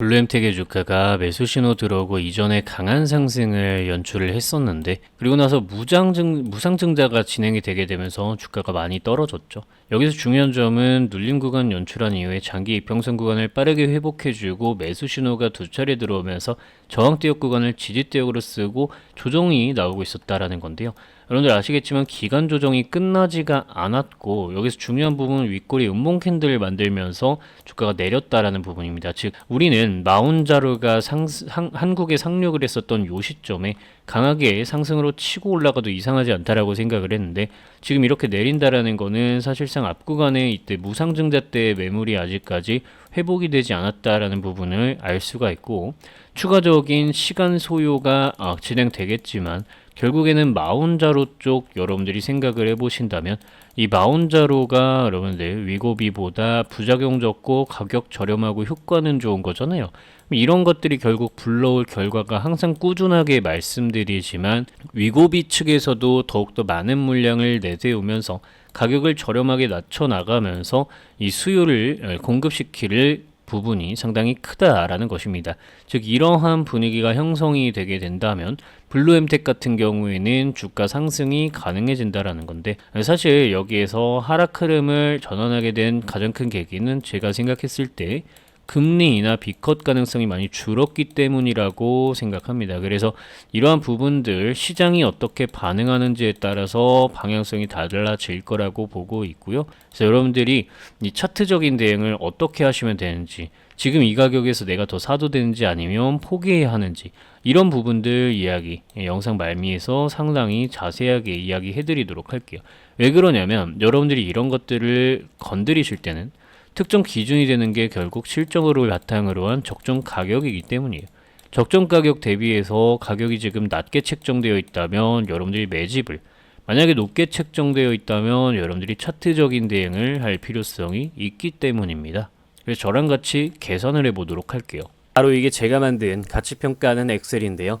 블루엠텍의 주가가 매수 신호 들어오고 이전에 강한 상승을 연출을 했었는데 그리고 나서 무장증, 무상증자가 진행이 되게 되면서 주가가 많이 떨어졌죠. 여기서 중요한 점은 눌림 구간 연출한 이후에 장기 이평선 구간을 빠르게 회복해주고 매수 신호가 두 차례 들어오면서 저항대역 구간을 지지대역으로 쓰고 조정이 나오고 있었다라는 건데요. 여러분들 아시겠지만 기간 조정이 끝나지가 않았고 여기서 중요한 부분은 윗꼬리 음봉 캔들을 만들면서 주가가 내렸다라는 부분입니다. 즉 우리는 마운자르가 상, 상, 한국에 상륙을 했었던 요 시점에 강하게 상승으로 치고 올라가도 이상하지 않다라고 생각을 했는데 지금 이렇게 내린다라는 거는 사실상 앞 구간에 이때 무상증자 때의 매물이 아직까지 회복이 되지 않았다라는 부분을 알 수가 있고 추가적인 시간 소요가 아, 진행되겠지만 결국에는 마운자로 쪽 여러분들이 생각을 해보신다면 이 마운자로가 여러분들 위고비보다 부작용 적고 가격 저렴하고 효과는 좋은 거잖아요. 이런 것들이 결국 불러올 결과가 항상 꾸준하게 말씀드리지만 위고비 측에서도 더욱더 많은 물량을 내세우면서 가격을 저렴하게 낮춰 나가면서 이 수요를 공급시키를 부분이 상당히 크다라는 것입니다. 즉 이러한 분위기가 형성이 되게 된다면 블루엠텍 같은 경우에는 주가 상승이 가능해진다라는 건데 사실 여기에서 하락 흐름을 전환하게 된 가장 큰 계기는 제가 생각했을 때 금리 인하 비컷 가능성이 많이 줄었기 때문이라고 생각합니다. 그래서 이러한 부분들 시장이 어떻게 반응하는지에 따라서 방향성이 달라질 거라고 보고 있고요. 그래서 여러분들이 이 차트적인 대응을 어떻게 하시면 되는지 지금 이 가격에서 내가 더 사도 되는지 아니면 포기해야 하는지 이런 부분들 이야기 예, 영상 말미에서 상당히 자세하게 이야기해 드리도록 할게요. 왜 그러냐면 여러분들이 이런 것들을 건드리실 때는 특정 기준이 되는 게 결국 실적으로 바탕으로 한 적정 가격이기 때문이에요. 적정 가격 대비해서 가격이 지금 낮게 책정되어 있다면 여러분들이 매집을 만약에 높게 책정되어 있다면 여러분들이 차트적인 대응을 할 필요성이 있기 때문입니다. 그래서 저랑 같이 계산을 해보도록 할게요. 바로 이게 제가 만든 가치평가하는 엑셀인데요.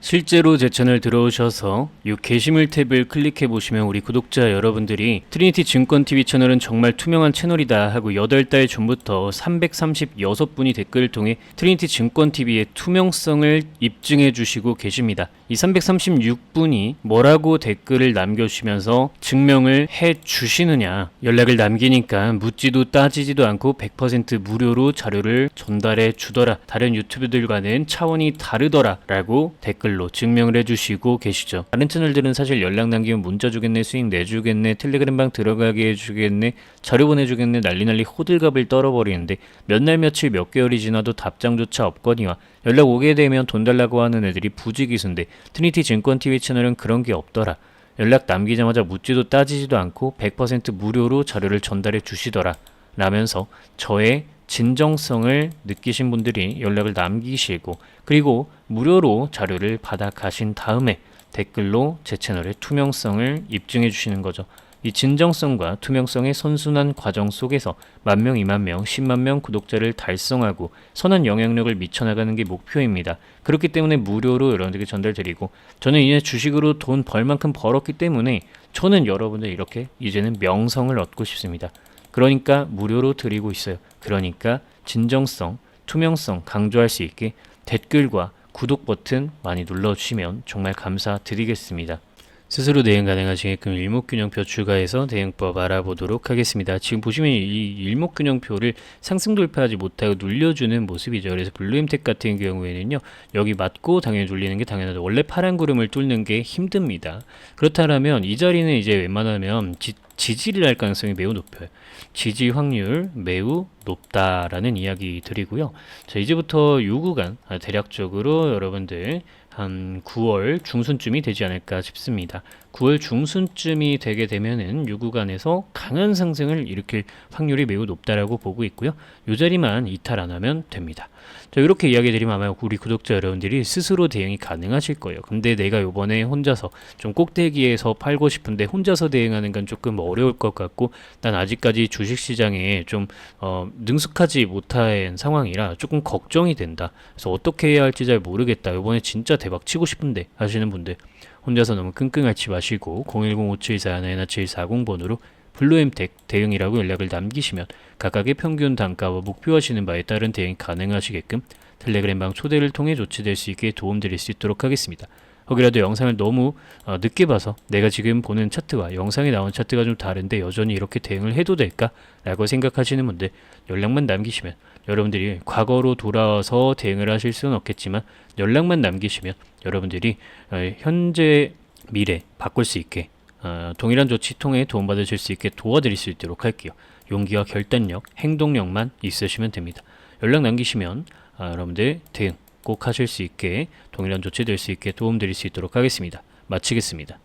실제로 제 채널 들어오셔서 이 게시물 탭을 클릭해 보시면 우리 구독자 여러분들이 트리니티 증권 TV 채널은 정말 투명한 채널이다 하고 8달 전부터 336분이 댓글을 통해 트리니티 증권 TV의 투명성을 입증해 주시고 계십니다. 이 336분이 뭐라고 댓글을 남겨 주시면서 증명을 해 주시느냐 연락을 남기니까 묻지도 따지지도 않고 100% 무료로 자료를 전달해 주더라 다른 유튜브들과는 차원이 다르더라 라고 댓글 로 증명을 해 주시고 계시죠 다른 채널들은 사실 연락 남기면 문자 주겠네 수익 내주겠네 텔레그램방 들어가게 해주겠네 자료 보내주겠네 난리 난리 호들갑을 떨어버리는데 몇 날 며칠 몇 개월이 지나도 답장조차 없거니와 연락 오게 되면 돈 달라고 하는 애들이 부지기수인데 트니티 증권 TV 채널은 그런 게 없더라. 연락 남기자마자 묻지도 따지지도 않고 100% 무료로 자료를 전달해 주시더라. 라면서 저의 진정성을 느끼신 분들이 연락을 남기시고 그리고 무료로 자료를 받아 가신 다음에 댓글로 제 채널의 투명성을 입증해 주시는 거죠. 이 진정성과 투명성의 선순환 과정 속에서 만 명, 이만 명, 십만 명 구독자를 달성하고 선한 영향력을 미쳐나가는 게 목표입니다. 그렇기 때문에 무료로 여러분들께 전달드리고 저는 이제 주식으로 돈 벌 만큼 벌었기 때문에 저는 여러분들 이렇게 이제는 명성을 얻고 싶습니다. 그러니까 무료로 드리고 있어요. 그러니까 진정성, 투명성 강조할 수 있게 댓글과 구독 버튼 많이 눌러주시면 정말 감사드리겠습니다. 스스로 대응 가능하시게끔 일목균형표 추가해서 대응법 알아보도록 하겠습니다. 지금 보시면 이 일목균형표를 상승 돌파하지 못하고 눌려주는 모습이죠. 그래서 블루엠텍 같은 경우에는요. 여기 맞고 당연히 눌리는 게 당연하죠. 원래 파란 구름을 뚫는 게 힘듭니다. 그렇다면 이 자리는 이제 웬만하면 지, 지지를 할 가능성이 매우 높아요. 지지 확률 매우 높다라는 이야기 드리고요. 자, 이제부터 요 구간 아, 대략적으로 여러분들 한 9월 중순쯤이 되지 않을까 싶습니다. 9월 중순쯤이 되게 되면은 요 구간에서 강한 상승을 일으킬 확률이 매우 높다라고 보고 있고요. 요 자리만 이탈 안 하면 됩니다. 자, 이렇게 이야기 드리면 아마 우리 구독자 여러분들이 스스로 대응이 가능하실 거예요. 근데 내가 요번에 혼자서 좀 꼭대기에서 팔고 싶은데 혼자서 대응하는 건 조금 어려울 것 같고 난 아직까지 주식 시장에 좀 어, 능숙하지 못한 상황이라 조금 걱정이 된다. 그래서 어떻게 해야 할지 잘 모르겠다. 요번에 진짜 대박 치고 싶은데 하시는 분들 혼자서 너무 끙끙 앓지 마시고 010-5741-1740번으로 블루엠텍 대응이라고 연락을 남기시면 각각의 평균 단가와 목표하시는 바에 따른 대응이 가능하시게끔 텔레그램 방 초대를 통해 조치될 수 있게 도움드릴 수 있도록 하겠습니다. 혹이라도 영상을 너무 어, 늦게 봐서 내가 지금 보는 차트와 영상에 나온 차트가 좀 다른데 여전히 이렇게 대응을 해도 될까? 라고 생각하시는 분들 연락만 남기시면 여러분들이 과거로 돌아와서 대응을 하실 수는 없겠지만 연락만 남기시면 여러분들이 어, 현재 미래 바꿀 수 있게 어, 동일한 조치 통해 도움받으실 수 있게 도와드릴 수 있도록 할게요. 용기와 결단력, 행동력만 있으시면 됩니다. 연락 남기시면 아, 여러분들 대응 꼭 하실 수 있게 동일한 조치 될 수 있게 도움드릴 수 있도록 하겠습니다. 마치겠습니다.